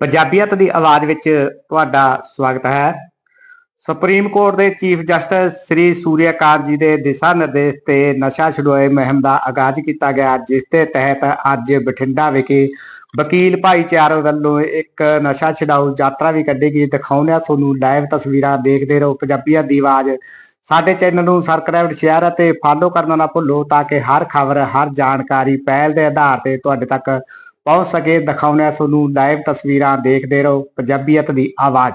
ਪੰਜਾਬੀਅਤ ਦੀ ਆਵਾਜ਼ ਵਿੱਚ ਤੁਹਾਡਾ ਸਵਾਗਤ ਹੈ। ਸੁਪਰੀਮ ਕੋਰਟ ਦੇ ਚੀਫ ਜਸਟਿਸ ਸ੍ਰੀ ਸੂਰਿਆਕਾਂਤ ਜੀ ਦੇ ਦਿਸ਼ਾ ਨਿਰਦੇਸ਼ ਤੇ ਨਸ਼ਾ ਛੁਡਾਏ ਮੁਹਿੰਮ ਦਾ ਆਗਾਜ਼ ਕੀਤਾ ਗਿਆ, ਜਿਸ ਦੇ ਤਹਿਤ ਅੱਜ ਬਠਿੰਡਾ ਵਿਖੇ ਵਕੀਲ ਭਾਈਚਾਰ ਵੱਲੋਂ ਇੱਕ ਨਸ਼ਾ ਛਡਾਊ ਯਾਤਰਾ ਵੀ ਕੱਢੀ ਗਈ। ਦਿਖਾਉਂਦੇ ਹਾਂ ਤੁਹਾਨੂੰ ਲਾਈਵ ਤਸਵੀਰਾਂ ਦੇਖਦੇ ਰਹੋ। ਪੰਜਾਬੀਅਤ ਦੀ ਆਵਾਜ਼ ਸਾਡੇ ਚੈਨਲ ਨੂੰ ਸਬਸਕ੍ਰਾਈਬ ਸ਼ੇਅਰ ਅਤੇ ਫਾਲੋ ਕਰਨਾ ਨਾ ਭੁੱਲੋ ਤਾਂ ਕਿ ਹਰ ਖਬਰ, ਹਰ ਜਾਣਕਾਰੀ ਪਹਿਲ ਦੇ ਆਧਾਰ ਤੇ ਤੁਹਾਡੇ ਤੱਕ ਪਹੁੰਚ ਸਕੇ ਦਿਖਾਉਣਾ ਹਾਂ ਤੁਹਾਨੂੰ ਲਾਈਵ ਤਸਵੀਰਾਂ ਦੇਖਦੇ ਰਹੋ ਪੰਜਾਬੀਅਤ ਦੀ ਆਵਾਜ਼।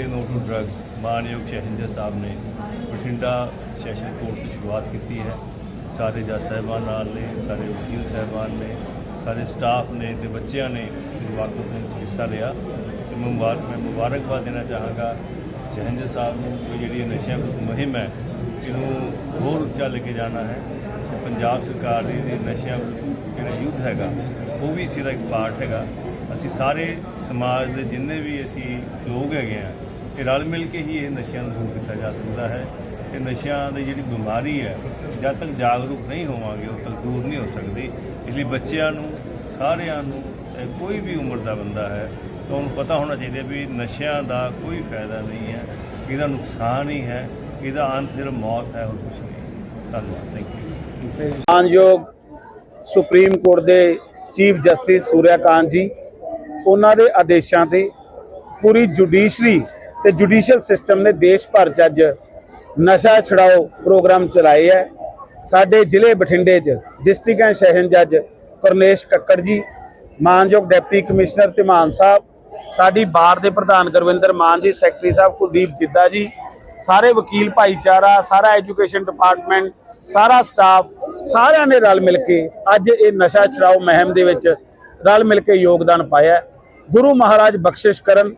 ਸੇ ਨੋ ਟੂ ਡਰੱਗਸ, ਮਾਨਯੋਗ ਸ਼ਹਿੰਦਰ ਸਾਹਿਬ ਨੇ ਬਠਿੰਡਾ ਸੈਸ਼ਨ ਕੋਰਟ ਤੋਂ ਸ਼ੁਰੂਆਤ ਕੀਤੀ ਹੈ। ਸਾਰੇ ਜੱਜ ਸਾਹਿਬਾਨ ਨਾਲ ਨੇ, ਸਾਰੇ ਵਕੀਲ ਸਾਹਿਬਾਨ ਨੇ, ਸਾਰੇ ਸਟਾਫ ਨੇ ਤੇ ਬੱਚਿਆਂ ਨੇ ਇਸ ਵਾਕਫ ਵਿੱਚ ਹਿੱਸਾ ਲਿਆ। ਤੇ ਮੈਂ ਮੁਬਾਰਕ ਮੈਂ ਮੁਬਾਰਕਬਾਦ ਦੇਣਾ ਚਾਹਾਂਗਾ ਸ਼ਹਿੰਦਰ ਸਾਹਿਬ ਨੂੰ ਕਿ ਜਿਹੜੀ ਨਸ਼ਿਆਂ ਵਿਰੁੱਧ ਮੁਹਿੰਮ ਹੈ, ਇਹਨੂੰ ਹੋਰ ਉੱਚਾ ਲੈ ਕੇ ਜਾਣਾ ਹੈ। ਪੰਜਾਬ ਸਰਕਾਰ ਦੀ ਨਸ਼ਿਆਂ ਵਿਰੁੱਧ ਜਿਹੜਾ ਯੁੱਧ ਹੈਗਾ, ਉਹ ਵੀ ਇਸੇ ਦਾ ਇੱਕ ਪਾਰਟ ਹੈਗਾ। ਅਸੀਂ ਸਾਰੇ ਸਮਾਜ ਦੇ ਜਿੰਨੇ ਵੀ ਅਸੀਂ ਲੋਕ ਹੈਗੇ ਆ ਇਹ ਰਲ ਮਿਲ ਕੇ ਹੀ ਇਹ ਨਸ਼ਿਆਂ ਨੂੰ ਦੂਰ ਕੀਤਾ ਜਾ ਸਕਦਾ ਹੈ ਇਹ ਨਸ਼ਿਆਂ ਦੀ ਜਿਹੜੀ ਬਿਮਾਰੀ ਹੈ, ਜਦ ਤੱਕ ਜਾਗਰੂਕ ਨਹੀਂ ਹੋਵਾਂਗੇ ਉਦੋਂ ਤੱਕ ਦੂਰ ਨਹੀਂ ਹੋ ਸਕਦੀ। ਇਸ ਲਈ ਬੱਚਿਆਂ ਨੂੰ, ਸਾਰਿਆਂ ਨੂੰ ਕੋਈ ਵੀ ਉਮਰ ਦਾ ਬੰਦਾ ਹੈ, ਤਾਂ ਉਹਨੂੰ ਪਤਾ ਹੋਣਾ ਚਾਹੀਦਾ ਵੀ ਨਸ਼ਿਆਂ ਦਾ ਕੋਈ ਫਾਇਦਾ ਨਹੀਂ ਹੈ, ਇਹਦਾ ਨੁਕਸਾਨ ਹੀ ਹੈ, ਇਹਦਾ ਅੰਤ ਸਿਰਫ ਮੌਤ ਹੈ, ਹੋਰ ਕੁਝ ਨਹੀਂ। ਧੰਨਵਾਦ ਥੈਂਕ ਯੂ ਮਾਨਯੋਗ ਸੁਪਰੀਮ ਕੋਰਟ ਦੇ ਚੀਫ ਜਸਟਿਸ ਸੂਰਿਆਕਾਂਤ ਜੀ, ਉਹਨਾਂ ਦੇ ਆਦੇਸ਼ਾਂ ਤੇ ਪੂਰੀ ਜੁਡੀਸ਼ਰੀ ਤੇ ਜੁਡੀਸ਼ੀਅਲ ਸਿਸਟਮ ਨੇ ਦੇਸ਼ ਭਰ 'ਚ ਅੱਜ ਨਸ਼ਾ ਛਡਾਓ ਪ੍ਰੋਗਰਾਮ ਚਲਾਏ ਹੈ ਸਾਡੇ ਜ਼ਿਲ੍ਹੇ ਬਠਿੰਡੇ 'ਚ, ਡਿਸਟ੍ਰਿਕਟ ਐਂਡ ਸੈਸ਼ਨ ਜੱਜ ਕਰਨੇਸ਼ ਕੱਕੜ ਜੀ, ਮਾਨਯੋਗ ਡਿਪਟੀ ਕਮਿਸ਼ਨਰ ਧੀਮਾਨ ਸਾਹਿਬ, ਸਾਡੀ ਬਾਰ ਦੇ ਪ੍ਰਧਾਨ ਗੁਰਵਿੰਦਰ ਮਾਨ ਜੀ, ਸੈਕਟਰੀ ਸਾਹਿਬ ਕੁਲਦੀਪ ਜਿੱਦਾ ਜੀ, ਸਾਰੇ ਵਕੀਲ ਭਾਈਚਾਰਾ, ਸਾਰਾ ਐਜੂਕੇਸ਼ਨ ਡਿਪਾਰਟਮੈਂਟ, ਸਾਰਾ ਸਟਾਫ, ਸਾਰਿਆਂ ਨੇ ਰਲ ਮਿਲ ਕੇ ਅੱਜ ਇਹ ਨਸ਼ਾ ਛਡਾਓ ਮੁਹਿੰਮ ਦੇ ਵਿੱਚ ਰਲ ਮਿਲ ਕੇ ਯੋਗਦਾਨ ਪਾਇਆ। ਗੁਰੂ ਮਹਾਰਾਜ ਬਖਸ਼ਿਸ਼ ਕਰਨ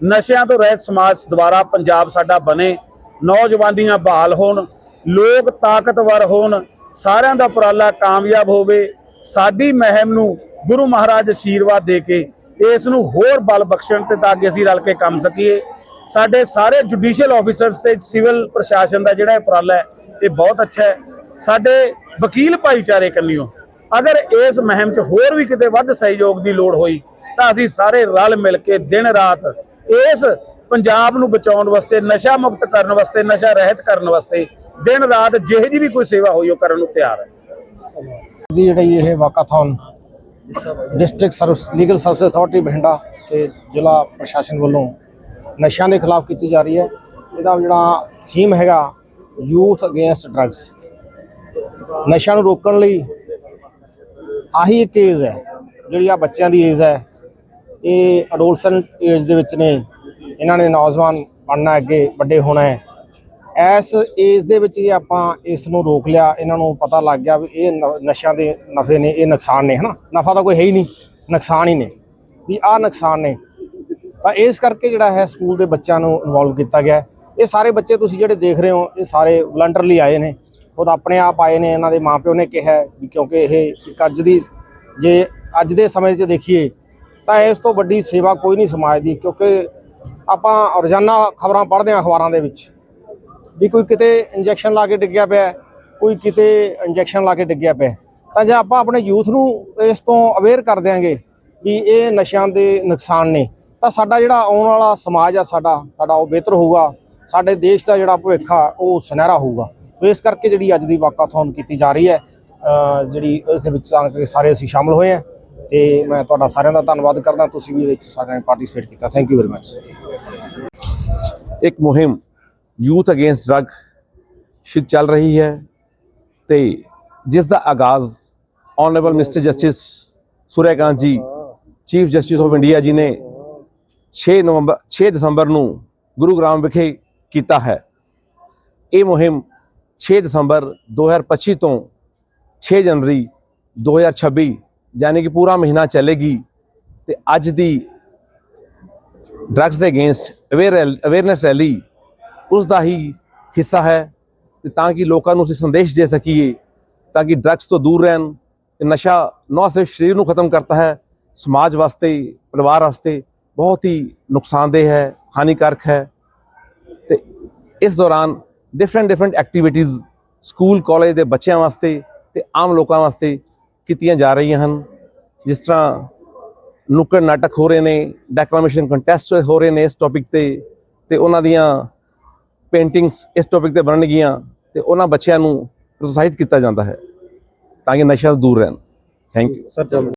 ਨਸ਼ਿਆਂ ਤੋਂ ਰਹਿਤ ਸਮਾਜ ਦੁਆਰਾ ਪੰਜਾਬ ਸਾਡਾ ਬਣੇ ਨੌਜਵਾਨੀਆਂ ਬਹਾਲ ਹੋਣ, ਲੋਕ ਤਾਕਤਵਰ ਹੋਣ, ਸਾਰਿਆਂ ਦਾ ਉਪਰਾਲਾ ਕਾਮਯਾਬ ਹੋਵੇ, ਸਾਡੀ ਮਹਿਮ ਨੂੰ ਗੁਰੂ ਮਹਾਰਾਜ ਅਸ਼ੀਰਵਾਦ ਦੇ ਕੇ ਇਸ ਨੂੰ ਹੋਰ ਬਲ ਬਖਸ਼ਣ ਤੇ ਤਾਂ ਕਿ ਅਸੀਂ ਰਲ ਕੇ ਕੰਮ ਸਕੀਏ। ਸਾਡੇ ਸਾਰੇ ਜੁਡੀਸ਼ੀਅਲ ਆਫੀਸਰਸ ਤੇ ਸਿਵਲ ਪ੍ਰਸ਼ਾਸਨ ਦਾ ਜਿਹੜਾ ਇਹ ਉਪਰਾਲਾ ਹੈ, ਇਹ ਬਹੁਤ ਅੱਛਾ ਹੈ। ਸਾਡੇ ਵਕੀਲ ਭਾਈਚਾਰੇ ਕੰਨਿਓ, ਅਗਰ ਇਸ ਮਹਿਮ 'ਚ ਹੋਰ ਵੀ ਕਿਤੇ ਵੱਧ ਸਹਿਯੋਗ ਦੀ ਲੋੜ ਹੋਈ, ਤਾਂ ਅਸੀਂ ਸਾਰੇ ਰਲ ਮਿਲ ਕੇ ਦਿਨ ਰਾਤ ਇਸ ਪੰਜਾਬ ਨੂੰ ਬਚਾਉਣ ਵਾਸਤੇ, ਨਸ਼ਾ ਮੁਕਤ ਕਰਨ ਵਾਸਤੇ, ਨਸ਼ਾ ਰਹਿਤ ਕਰਨ ਵਾਸਤੇ, ਦਿਨ ਰਾਤ ਜਿਹੇ ਜੀ ਵੀ ਕੋਈ ਸੇਵਾ ਹੋਈ, ਉਹ ਕਰਨ ਨੂੰ ਤਿਆਰ ਹੈ। ਦੀ ਜਿਹੜੀ ਇਹ walkathon district service legal service authority Bathinda ਤੇ ਜ਼ਿਲ੍ਹਾ ਪ੍ਰਸ਼ਾਸਨ ਵੱਲੋਂ ਨਸ਼ਿਆਂ ਦੇ ਖਿਲਾਫ ਕੀਤੀ ਜਾ ਰਹੀ ਹੈ। ਇਹਦਾ ਜਿਹੜਾ ਥੀਮ ਹੈਗਾ ਯੂਥ ਅਗੇਂਸਟ ਡਰੱਗਸ ਨਸ਼ਿਆਂ ਨੂੰ ਰੋਕਣ ਲਈ ਆਹੀ ਇੱਕ ਏਜ ਹੈ, ਜਿਹੜੀ ਆ ਬੱਚਿਆਂ ਦੀ ਏਜ ਹੈ। ਇਹ ਅਡੋਲਸਨ ਏਜ ਦੇ ਵਿੱਚ ਨੇ। ਇਹਨਾਂ ਨੇ ਨੌਜਵਾਨ ਬਣਨਾ ਅੱਗੇ, ਵੱਡੇ ਹੋਣਾ ਹੈ। ਇਸ ਏਜ ਦੇ ਵਿੱਚ ਜੇ ਆਪਾਂ ਇਸ ਨੂੰ ਰੋਕ ਲਿਆ। ਇਹਨਾਂ ਨੂੰ ਪਤਾ ਲੱਗ ਗਿਆ ਵੀ ਇਹ ਨ- ਨਸ਼ਿਆਂ ਦੇ ਨਫੇ ਨੇ, ਇਹ ਨੁਕਸਾਨ ਨੇ, ਹਨਾ? ਨਫਾ ਤਾਂ ਕੋਈ ਹੈ ਹੀ ਨਹੀਂ, ਨੁਕਸਾਨ ਹੀ ਨੇ। ਵੀ ਆਹ ਨੁਕਸਾਨ ਨੇ। ਤਾਂ ਇਸ ਕਰਕੇ ਜਿਹੜਾ ਹੈ ਸਕੂਲ ਦੇ ਬੱਚਿਆਂ ਨੂੰ ਇਨਵੋਲਵ ਕੀਤਾ ਗਿਆ ਇਹ ਸਾਰੇ ਬੱਚੇ ਤੁਸੀਂ ਜਿਹੜੇ ਦੇਖ ਰਹੇ ਹੋ, ਇਹ ਸਾਰੇ ਵਲੰਟਰਲੀ ਆਏ ਨੇ। ਖੁਦ ਆਪਣੇ ਆਪ ਆਏ ਨੇ। ਇਹਨਾਂ ਦੇ ਮਾਪਿਓ ਨੇ ਕਿਹਾ ਵੀ ਕਿਉਂਕਿ ਇਹ ਇੱਕ ਅੱਜ ਦੀ, ਜੇ ਅੱਜ ਦੇ ਸਮੇਂ 'ਚ ਦੇਖੀਏ ਤਾਂ ਇਸ ਤੋਂ ਵੱਡੀ ਸੇਵਾ ਕੋਈ ਨਹੀਂ ਸਮਾਜ ਦੀ ਕਿਉਂਕਿ ਆਪਾਂ ਰੋਜ਼ਾਨਾ ਖਬਰਾਂ ਪੜ੍ਹਦੇ ਹਾਂ ਅਖਬਾਰਾਂ ਦੇ ਵਿੱਚ ਵੀ ਕੋਈ ਕਿਤੇ ਇੰਜੈਕਸ਼ਨ ਲਾ ਕੇ ਡਿੱਗਿਆ ਪਿਆ ਕੋਈ ਕਿਤੇ ਇੰਜੈਕਸ਼ਨ ਲਾ ਕੇ ਡਿੱਗਿਆ ਪਿਆ ਤਾਂ ਜੇ ਆਪਾਂ ਆਪਣੇ ਯੂਥ ਨੂੰ ਇਸ ਤੋਂ ਅਵੇਅਰ ਕਰ ਦਿਆਂਗੇ ਵੀ ਇਹ ਨਸ਼ਿਆਂ ਦੇ ਨੁਕਸਾਨ ਨੇ, ਤਾਂ ਸਾਡਾ ਜਿਹੜਾ ਆਉਣ ਵਾਲਾ ਸਮਾਜ ਆ ਸਾਡਾ ਸਾਡਾ ਉਹ ਬਿਹਤਰ ਹੋਊਗਾ, ਸਾਡੇ ਦੇਸ਼ ਦਾ ਜਿਹੜਾ ਭਵਿੱਖ ਆ, ਉਹ ਸੁਨਹਿਰਾ ਹੋਊਗਾ। ਸੋ ਇਸ ਕਰਕੇ ਜਿਹੜੀ ਅੱਜ ਦੀ ਵਾਕਾਥੌਨ ਕੀਤੀ ਜਾ ਰਹੀ ਹੈ ਜਿਹੜੀ ਇਸ ਦੇ ਵਿੱਚ ਆ ਸਾਰੇ ਅਸੀਂ ਸ਼ਾਮਲ ਹੋਏ ਹਾਂ। ਤੇ ਮੈਂ ਤੁਹਾਡਾ ਸਾਰਿਆਂ ਦਾ ਧੰਨਵਾਦ ਕਰਦਾ। ਤੁਸੀਂ ਵੀ ਇਹਦੇ ਵਿੱਚ ਸਾਰਿਆਂ ਨੇ ਪਾਰਟਿਸਿਪੇਟ ਕੀਤਾ। ਥੈਂਕ ਯੂ ਵੈਰੀ ਮਚ ਇੱਕ ਮੁਹਿੰਮ ਯੂਥ ਅਗੇਂਸਟ ਡਰੱਗ ਸ਼ੁਰੂ ਚੱਲ ਰਹੀ ਹੈ ਤੇ ਜਿਸ ਦਾ ਆਗਾਜ਼ ਆਨਰੇਬਲ ਮਿਸਟਰ ਜਸਟਿਸ ਸੂਰਿਆਕਾਂਤ ਜੀ ਚੀਫ ਜਸਟਿਸ ਆਫ ਇੰਡੀਆ ਜੀ ਨੇ 6 ਨਵੰਬਰ 6 ਦਸੰਬਰ ਨੂੰ ਗੁਰੂਗ੍ਰਾਮ ਵਿਖੇ ਕੀਤਾ ਹੈ। ਇਹ ਮੁਹਿੰਮ 6 ਦਸੰਬਰ 2025 ਤੋਂ 6 ਜਨਵਰੀ 2026 ਯਾਨੀ ਕਿ ਪੂਰਾ ਮਹੀਨਾ ਚੱਲੇਗੀ ਤੇ ਅੱਜ ਦੀ ਡਰੱਗਸ ਦੇ ਅਗੇਂਸਟ ਅਵੇਅਰਨੈਸ ਰੈਲੀ ਉਸ ਦਾ ਹੀ ਹਿੱਸਾ ਹੈ ਤੇ ਤਾਂ ਕਿ ਲੋਕਾਂ ਨੂੰ ਅਸੀਂ ਸੰਦੇਸ਼ ਦੇ ਸਕੀਏ ਤਾਂ ਕਿ ਡਰੱਗਸ ਤੋਂ ਦੂਰ ਰਹਿਣ ਇਹ ਨਸ਼ਾ ਨਾ ਸਿਰਫ ਸਰੀਰ ਨੂੰ ਖਤਮ ਕਰਤਾ ਹੈ, ਸਮਾਜ ਵਾਸਤੇ, ਪਰਿਵਾਰ ਵਾਸਤੇ ਬਹੁਤ ਹੀ ਨੁਕਸਾਨਦੇਹ ਹੈ, ਹਾਨੀਕਾਰਕ ਹੈ ਤੇ ਇਸ ਦੌਰਾਨ different different activities school college ਦੇ ਬੱਚਿਆਂ ਵਾਸਤੇ ਤੇ ਆਮ ਲੋਕਾਂ ਵਾਸਤੇ ਕੀਤੀਆਂ ਜਾ ਰਹੀਆਂ ਹਨ। ਜਿਸ ਤਰ੍ਹਾਂ ਨੁੱਕੜ ਨਾਟਕ ਹੋ ਰਹੇ ਨੇ ਡੈਕਲਾਮੇਸ਼ਨ ਕੰਟੈਸਟ ਹੋ ਰਹੇ ਨੇ ਇਸ ਟੌਪਿਕ ਤੇ ਤੇ ਉਹਨਾਂ ਦੀਆਂ ਪੇਂਟਿੰਗਸ ਇਸ ਟੌਪਿਕ ਤੇ ਬਣਨਗੀਆਂ, ਤੇ ਉਹਨਾਂ ਬੱਚਿਆਂ ਨੂੰ ਪ੍ਰੋਤਸਾਹਿਤ ਕੀਤਾ ਜਾਂਦਾ ਹੈ, ਤਾਂ ਕਿ ਨਸ਼ਾ ਤੋਂ ਦੂਰ ਰਹਿਣ। Thank you